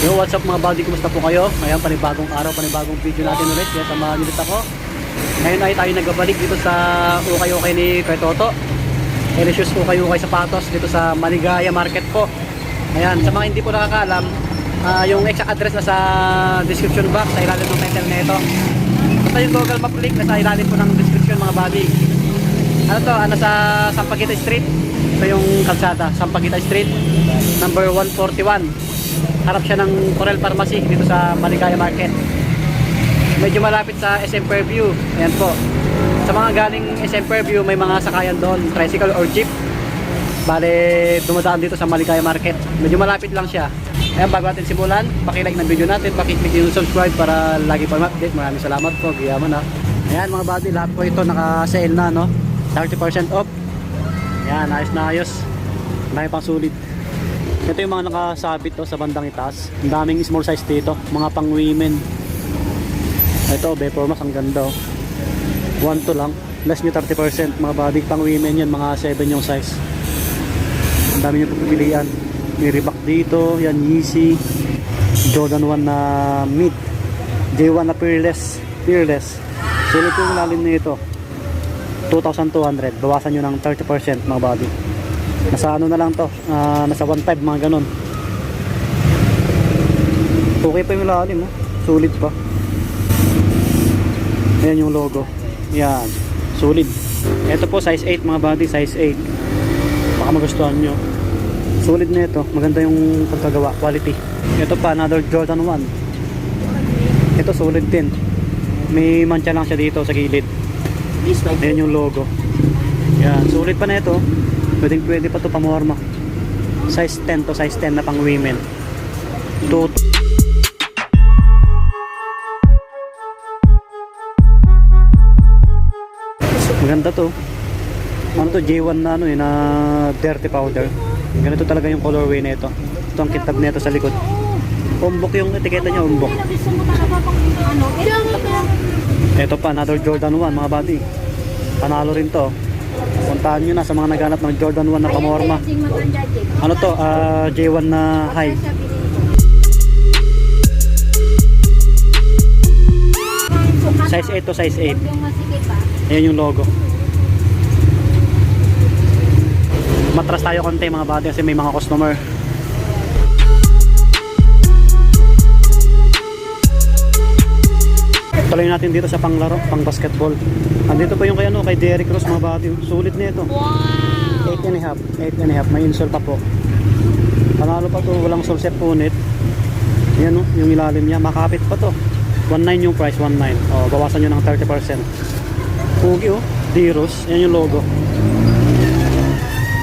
Yo, what's up mga buddy? Kumusta po kayo? Ngayon, panibagong araw, panibagong video natin ulit. Kaya samahan niyo ulit ako. Ngayon ay tayo nagbabalik dito sa ukay-ukay ni Kuya Toto. Delicious ukay-ukay sapatos dito sa Maligaya Market po. Ayan, sa mga hindi po nakakaalam, ah, yung exact address na sa description box sa ilalim ng title na ito. Basta yung Google Map link na sa ilalim po ng description mga buddy. Ano to? Ano sa Sampaguita Street? Ito yung kalsada, Sampaguita Street, number 141 harap siya ng Corel Pharmacy dito sa Maligaya Market. Medyo malapit sa SM Fairview. Ayan po. Sa mga galing SM Fairview may mga sakayan doon. Tricycle or jeep. Bale dumadaan dito sa Maligaya Market. Medyo malapit lang siya. Ayan bago natin simulan pakilike ng video natin pakiclick yung subscribe para lagi pa update. Maraming salamat po. Giyaman ha ayan mga buddy lahat po ito naka sale na no? 30% off. Ayan ayos na ayos. Marami pang sulit ito yung mga nakasabit to sa bandang itaas. Ang daming small size dito, mga pang women. Ito, Beformas, ang ganda oh. 1 to lang, less nyo 30%. Mga body pang women yan, mga 7 yung size. Ang dami nyo pagpipilian. May Reebok dito, yan Yeezy. Jordan 1 na mid. J1 na peerless. Peerless. Sulit yung lalim nito. 2,200. Bawasan nyo ng 30% mga body. Nasa ano na lang to, ah, nasa 1.5 mga ganun. Okay pa yung lalim, oh. sulit pa. Ayan yung logo. Yan, sulit. Ito po size 8 mga body, size 8. Baka magustuhan nyo. Sulit na ito, maganda yung pagkagawa, quality. Ito pa, another Jordan 1. Ito sulit din. May mancha lang siya dito sa gilid. Ayan yung logo. Yan, sulit pa na ito. Pwedeng pwede pa to pamorma. Size 10 to size 10 na pang women. To Maganda to. Ano to J1 na ano eh na dirty powder. Ganito talaga yung colorway nito. Ito ang kitab nito sa likod. Umbok yung etiketa niya, umbok. Ito pa, another Jordan 1 mga buddy. Panalo rin to. Puntahan nyo na sa mga naghanap ng Jordan 1 na pamorma. Ano to? Ah, J1 na high. Size 8 to size 8. Ayan yung logo. Matras tayo konti mga bati kasi may mga customer. Tuloy natin dito sa panglaro, pang basketball. Andito pa yung kay ano, kay Derrick Rose mga bati. Sulit nito. Wow! 8 and a half. 8 and a half. May insole pa po. Panalo pa to, walang sole set punit. Yan o, yung ilalim niya. Makapit pa to. 1.9 yung price, 1.9. O, bawasan nyo ng 30%. Pugi oh, D-Rose. Yan yung logo.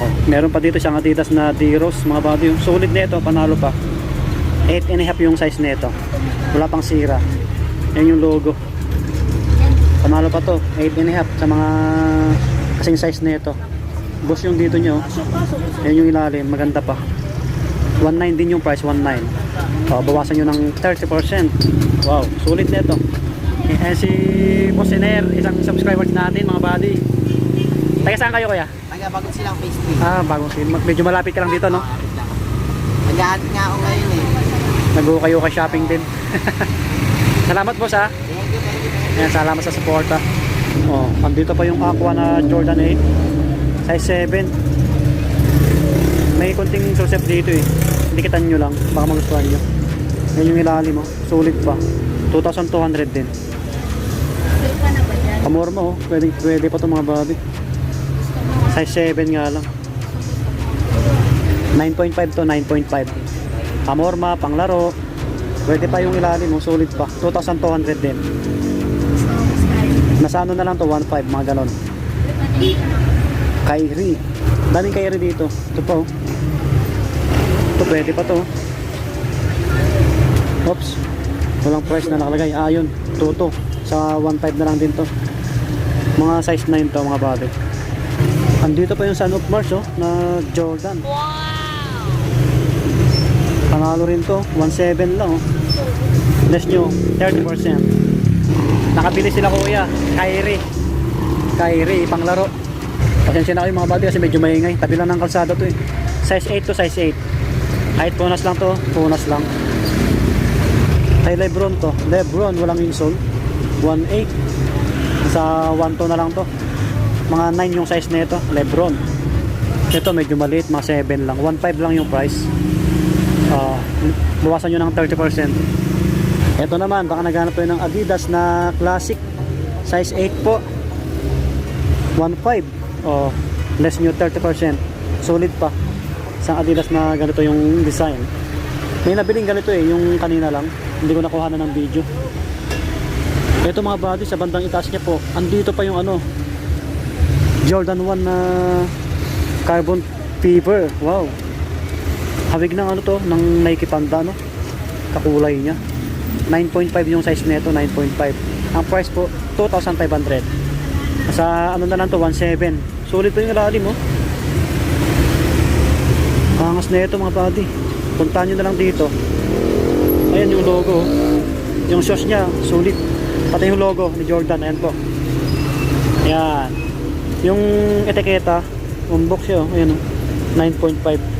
Oh, meron pa dito siyang Adidas na D-Rose, mga body. Sulit na ito, panalo pa. 8 and a half yung size nito. Wala pang sira. Yan yung logo. Panalo pa to, 8 and a half sa mga kasing size nito. Boss yung dito nyo. Yan yung ilalim, maganda pa. 1.9 din yung price, 1.9. Oh, bawasan nyo ng 30%. Wow, sulit nito. Eh, si Boss Ener, isang subscribers natin mga buddy. Taga saan kayo kuya? Nagabagod silang phase 3. Ah, bagong film. Medyo malapit ka lang dito, no? Mag-aantay nga ako ngayon eh. Nag kayo ka shopping din. salamat boss ha. Thank you, thank you, thank you. Ayan, salamat sa suporta. Oh, andito pa yung Aqua na Jordan 8. Size 7. May konting susep dito eh. Dikitan nyo lang. Baka magustuhan nyo. Yan yung ilalim mo. Sulit pa. 2,200 din. Pamorma oh. Pwede, pwede pa to mga babi. Size 7 nga lang. 9.5 to 9.5. Pamorma, panglaro. Pwede pa yung ilalim mo. Sulit pa. 2,200 din. Nasa ano na lang to 1.5 mga ganon. Kyrie. Daming Kyrie dito. Ito po. Ito pwede pa to. Oops. Walang price na nakalagay. Ah, yun. Toto. Sa 1.5 na lang din to. Mga size 9 to mga babe. Andito pa yung Son of Mars oh, na Jordan. Panalo rin to. 1.7 lang oh. Less nyo, 30%. Nakabili sila kuya. Kyrie. Kyrie, panglaro. Pasensya na kayo mga buddy kasi medyo maingay. Tabi lang ng kalsada to eh. Size 8 to size 8. Kahit punas lang to, punas lang. Kay Lebron to. Lebron, walang insole. 1.8. Sa 1.2 na lang to. Mga 9 yung size nito. Lebron. Ito medyo maliit, mga 7 lang. 1.5 lang yung price. Ah, bawasan nyo ng 30%. Ito naman, baka naghanap tayo ng Adidas na classic. Size 8 po. 1.5. Oh, less nyo 30%. Solid pa. Isang Adidas na ganito yung design. May nabiling ganito eh, yung kanina lang. Hindi ko nakuha na ng video. Ito mga body sa bandang itaas niya po. Andito pa yung ano. Jordan 1 na carbon fiber. Wow. Hawig ng ano to, ng Nike Panda no. Kakulay niya. 9.5 yung size nito, 9.5. Ang price po 2,500. Sa ano na lang to, 1.7. Sulit po yung ilalim oh. Angas na ito mga buddy. Puntahan nyo na lang dito. Ayan yung logo. oh. Yung sauce niya, sulit. Pati yung logo ni Jordan, ayan po. Ayan. Yung etiketa, unbox siya, oh. ayan oh. 9.5.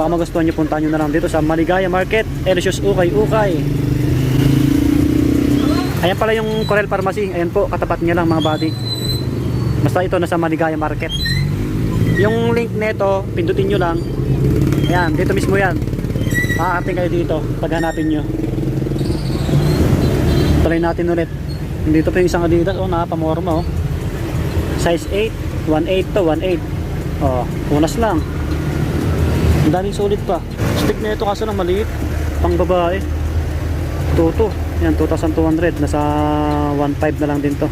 Baka magustuhan nyo, puntahan nyo na lang dito sa Maligaya Market, Elisius Ukay, Ukay. Ayan pala yung Corel Pharmacy, ayan po, katapat niya lang mga buddy. Basta ito nasa Maligaya Market. Yung link nito, pindutin nyo lang. Ayan, dito mismo yan. Makakating kayo dito pag hanapin nyo. Try natin ulit. Dito pa yung isang Adidas. Oh, nakapamorma oh. Size 8. 1.8 to 1.8. Oh, unas lang. Ang daming sulit pa. Stick na ito kaso lang maliit. Pang babae. Toto. Yan, 2,200. Nasa 1.5 na lang din to.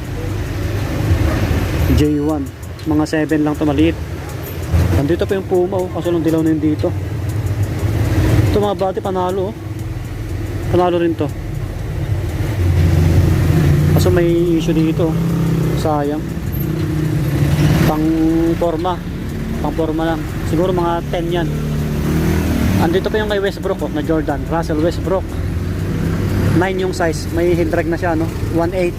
J1. Mga 7 lang to maliit. Nandito pa yung Puma oh. Kaso lang dilaw na yun dito. Ito mga bati panalo oh. Panalo rin to. Kaso may issue dito. oh. Sayang. Pang forma. Pang forma lang. Siguro mga 10 yan. Andito pa yung kay Westbrook oh, na Jordan. Russell Westbrook. 9 yung size. May heel drag na siya no. 1.8.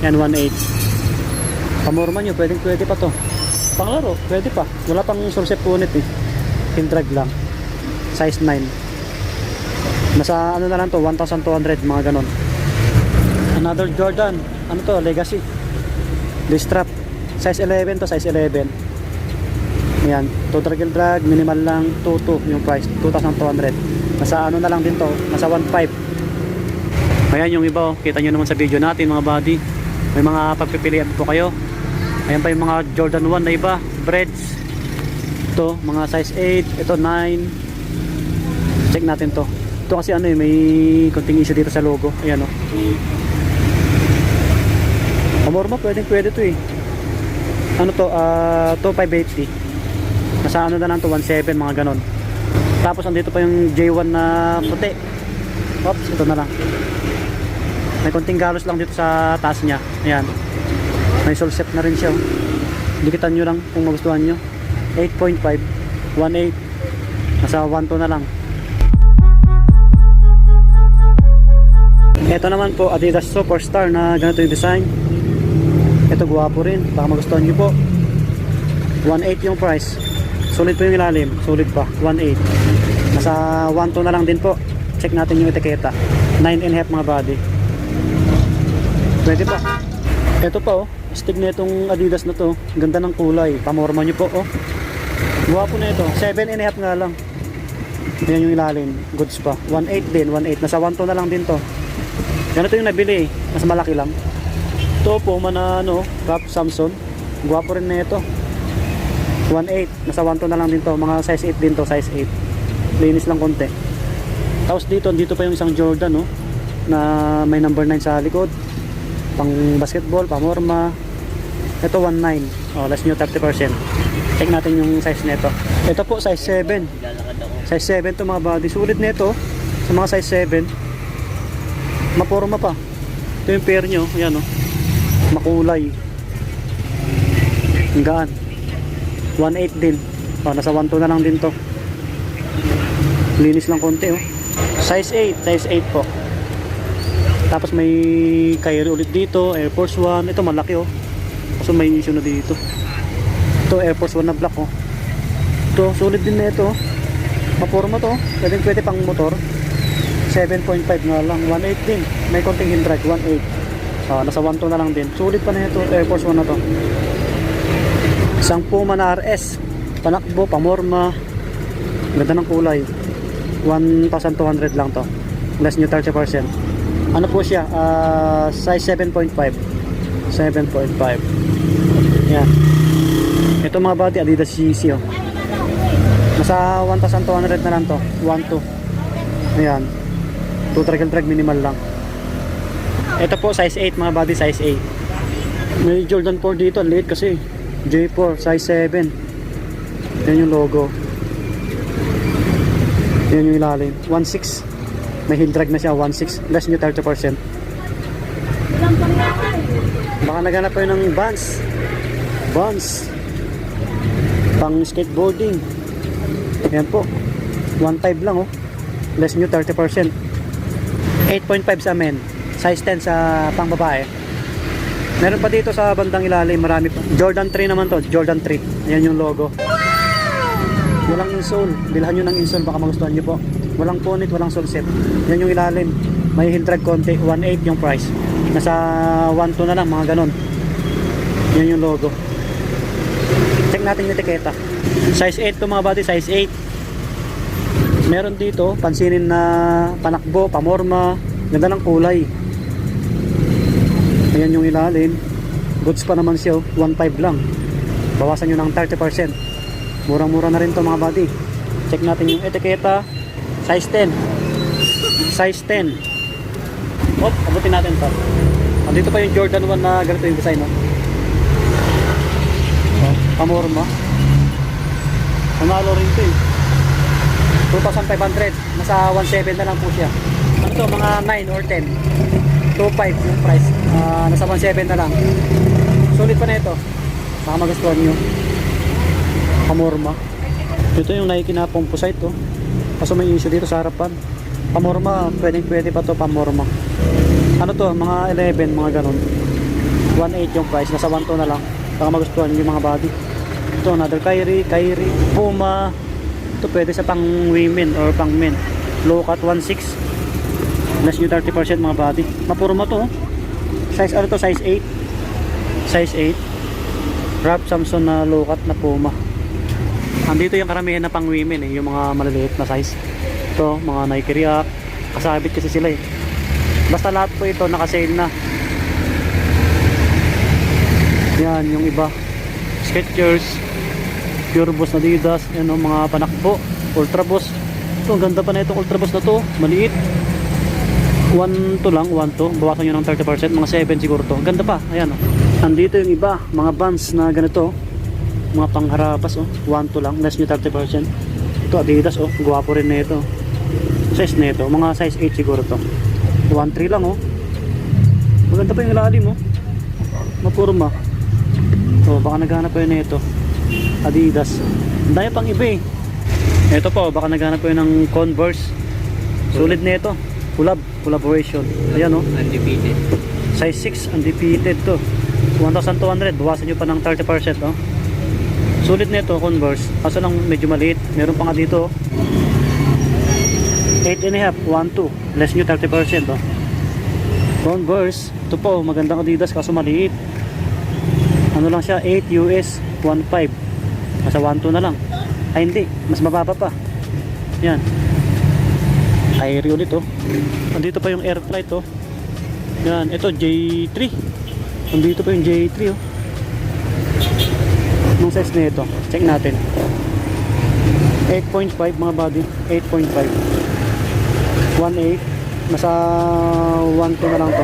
Yan 1.8. Pamorma nyo. Pwedeng pwede pa to. Panglaro. Pwede pa. Wala pang surset punit eh. Heel drag lang. Size 9. Nasa ano na lang to. 1,200 mga ganon. Another Jordan. Ano to? Legacy. This strap. Size 11 to size 11. Ayan. Total drag drag. Minimal lang. 2.2 yung price. 2,200. Nasa ano na lang din to. Nasa 1.5. Ayan yung iba. oh. Kita nyo naman sa video natin mga buddy. May mga pagpipilian po kayo. Ayan pa yung mga Jordan 1 na iba. Breads. Ito. Mga size 8. Ito 9. Check natin to. Ito kasi ano eh. May konting issue dito sa logo. Ayan. Oh. Amorma, pwedeng pwede to eh. Ano to, ah, to 580. Nasa ano na lang to, 17, mga ganon. Tapos andito pa yung J1 na puti. Oops, ito na lang. May konting galos lang dito sa taas niya. Ayan. May sole set na rin siya. oh. Dikitan nyo lang kung magustuhan nyo. 8.5, 1.8. Nasa 1.2 na lang. Ito naman po Adidas Superstar na ganito yung design. Ito guwapo rin. Baka magustuhan nyo po. 1.8 yung price. Sulit po yung ilalim. Sulit pa. 1.8. Nasa 1.2 na lang din po. Check natin yung etiketa. 9 and half mga body. Pwede pa. Ito pa oh. Stick na itong Adidas na to. Ganda ng kulay. Pamorma nyo po oh. Guwapo na ito. 7 and half nga lang. Yan yung ilalim. Goods pa. 1.8 din. 1.8. Nasa 1.2 na lang din to. Ganito yung nabili eh. Mas malaki lang. Ito po na ano, Rap Samson. Gwapo rin na ito. 1.8. Nasa 1.2 na lang din to. Mga size 8 din to. Size 8. Linis lang konti. Tapos dito, dito pa yung isang Jordan no. Na may number 9 sa likod. Pang basketball, pamorma. Ito 1.9. Oh, less nyo 30%. Check natin yung size nito. Ito po, size 7. Size 7 to mga body. Sulit nito sa mga size 7. Maporma pa. Ito yung pair nyo. Ayan oh. Makulay. Ang gaan. 1.8 din. Oh, nasa 1.2 na lang din to. Linis lang konti oh. Size 8. Size 8 po. Tapos may Kyrie ulit dito. Air Force 1. Ito malaki oh. So may issue na dito. Ito Air Force 1 na black oh. Ito sulit din na ito. oh. Maporma to. Pwede pwede pang motor. 7.5 nga lang. 1.8 din. May konting hill drag. 1.8. Ah, nasa 1.2 na lang din. Sulit pa na ito. Air Force 1 na to. Isang Puma na RS. Panakbo, pamorma. Ganda ng kulay. 1,200 lang to. Less nyo 30%. Ano po siya? Ah, size 7.5. 7.5. Yan. Ito mga body Adidas CC oh. Nasa 1,200 na lang to. 1.2. Ayan. 2 trickle drag minimal lang. Ito po size 8 mga body size 8. May Jordan 4 dito, late kasi. J4 size 7. Yan yung logo. Yan yung ilalim. 1.6. May heel drag na siya 1.6. Less nyo 30%. Baka naghanap kayo ng Vans. Vans. Pang skateboarding. Yan po. 1.5 lang oh. Less nyo 30%. 8.5 sa men. Size 10 sa pang babae. Meron pa dito sa bandang ilalim, marami pa. Jordan 3 naman to, Jordan 3. Ayan yung logo. Walang insole. Bilhan nyo ng insole, baka magustuhan nyo po. Walang punit, walang sole set. Yan yung ilalim. May heel drag konti, 1.8 yung price. Nasa 1.2 na lang, mga ganon. Yan yung logo. Check natin yung etiketa. Size 8 to mga body, size 8. Meron dito, pansinin na panakbo, pamorma, ganda ng kulay. Ayan yung ilalim. Goods pa naman siya, oh. 1.5 lang. Bawasan nyo ng 30%. Murang-mura na rin to mga body. Check natin yung etiketa. Size 10. Size 10. Oh, abutin natin to. Andito pa yung Jordan 1 na ganito yung design, no? Oh, pamorma. Panalo rin to eh. 2,500. Nasa 1,700 na lang po siya. Ano to, mga 9 or 10. 2,500 yung price. Ah, nasa 1,700 na lang. Sulit pa na ito. Baka magustuhan nyo. Pamorma. Ito yung Nike na composite to. Kaso may issue dito sa harapan. Pamorma, pwedeng pwede pa to pamorma. Ano to, mga 11, mga ganun. 1.8 yung price, nasa 1.2 na lang. Baka magustuhan yung mga body. Ito, another Kyrie, Kyrie, Puma. Ito pwede sa pang women or pang men. Low cut 1.6. Less nyo 30% mga body. Mapurma to. oh. Size ano to, size 8. Size 8. Rap Samson na low cut na Puma. Andito yung karamihan na pang women eh, yung mga maliliit na size. Ito, mga Nike React. Kasabit kasi sila eh. Basta lahat po ito naka-sale na. Yan, yung iba. Skechers, Pure Boss na Adidas, yan o, mga panakbo, Ultra Boss. Ito, ang ganda pa na itong Ultra Boss na to. Maliit. 1 to lang, 1 to. Bawasan nyo ng 30%, mga 7 siguro to. Ganda pa, ayan o. Nandito yung iba, mga bands na ganito. Mga pangharapas o. 1 to lang, less nyo 30%. Ito, Adidas o. Guwapo rin na ito. Size na ito, mga size 8 siguro to. 1.3 lang oh. Maganda pa yung ilalim oh. Mapurma. Oh, baka naghanap kayo na ito. Adidas. Dami pang iba eh. Ito po, baka naghanap kayo ng Converse. Sulit na ito. Collab, collaboration. Ayan oh. Undefeated. Size 6, undefeated to. 1,200, bawasan nyo pa ng 30% oh. Sulit na ito, Converse. Kaso lang medyo maliit. Meron pa nga dito. oh. 8 and a half, 1, 2. Less nyo 30% oh. Converse. Ito po, magandang Adidas kaso maliit. Ano lang siya, 8 US, 1.5. Nasa 1.2 na lang. Ay hindi, mas mababa pa. Yan. Kyrie ulit oh. Andito pa yung air flight oh. Yan, ito J3. Andito pa yung J3 oh. Anong size na ito? Check natin. 8.5 mga body. 8.5. 1.8. Nasa 1.2 na lang to.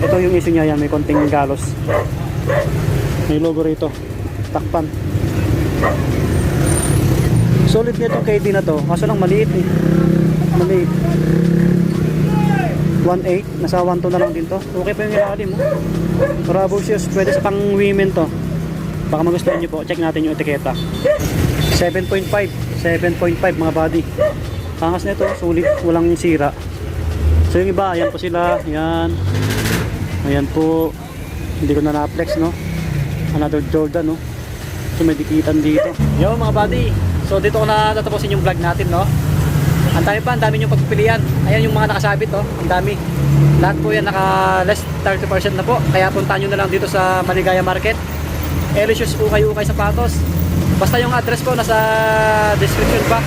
Ito yung issue niya yan. May konting galos. May logo rito. takpan. Solid nito KD na to. Kaso lang maliit eh. Maliit. 1.8. Nasa 1.2 na lang din to. Okay pa yung ilalim mo. Bravo shoes. Pwede sa pang women to. Baka magustuhan nyo po. Check natin yung etiketa. 7.5. 7.5 mga body. Angas nito. Sulit. Walang sira. So yung iba. Ayan po sila. Ayan. Ayan po. Hindi ko na na-flex no. Another Jordan no. So may dikitan dito. Yo mga buddy. So dito ko na tatapusin yung vlog natin no. Ang dami pa, ang dami yung pagpipilian. Ayan yung mga nakasabit oh, ang dami. Lahat po yan naka less 30% na po. Kaya puntahan nyo na lang dito sa Maligaya Market. Elicious Ukay-Ukay Sapatos. Basta yung address ko nasa description box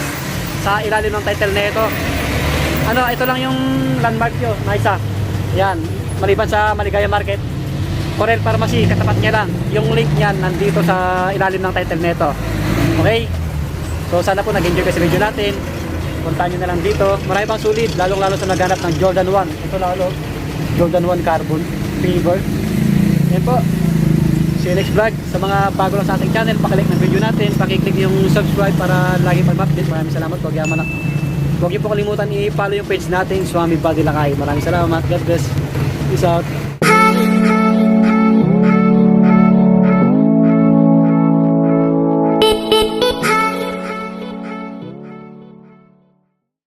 sa ilalim ng title na ito. Ano, ito lang yung landmark nyo na isa. Yan, maliban sa Maligaya Market. Corel Pharmacy, katapat niya lang. Yung link niyan nandito sa ilalim ng title nito. Okay? So sana po nag-enjoy kayo sa video natin. Puntahan nyo na lang dito. Marami pang sulit, lalong lalo sa naghanap ng Jordan 1. Ito lalo, Jordan 1 Carbon Fever. Yan po. See you next vlog. Sa mga bago lang sa ating channel, pakilike ng video natin. Pakiclick yung subscribe para lagi pag-update. Maraming salamat. Huwag yaman ako. Huwag niyo po kalimutan i-follow yung page natin, Swami Body Lakay. Maraming salamat. God bless. Peace out.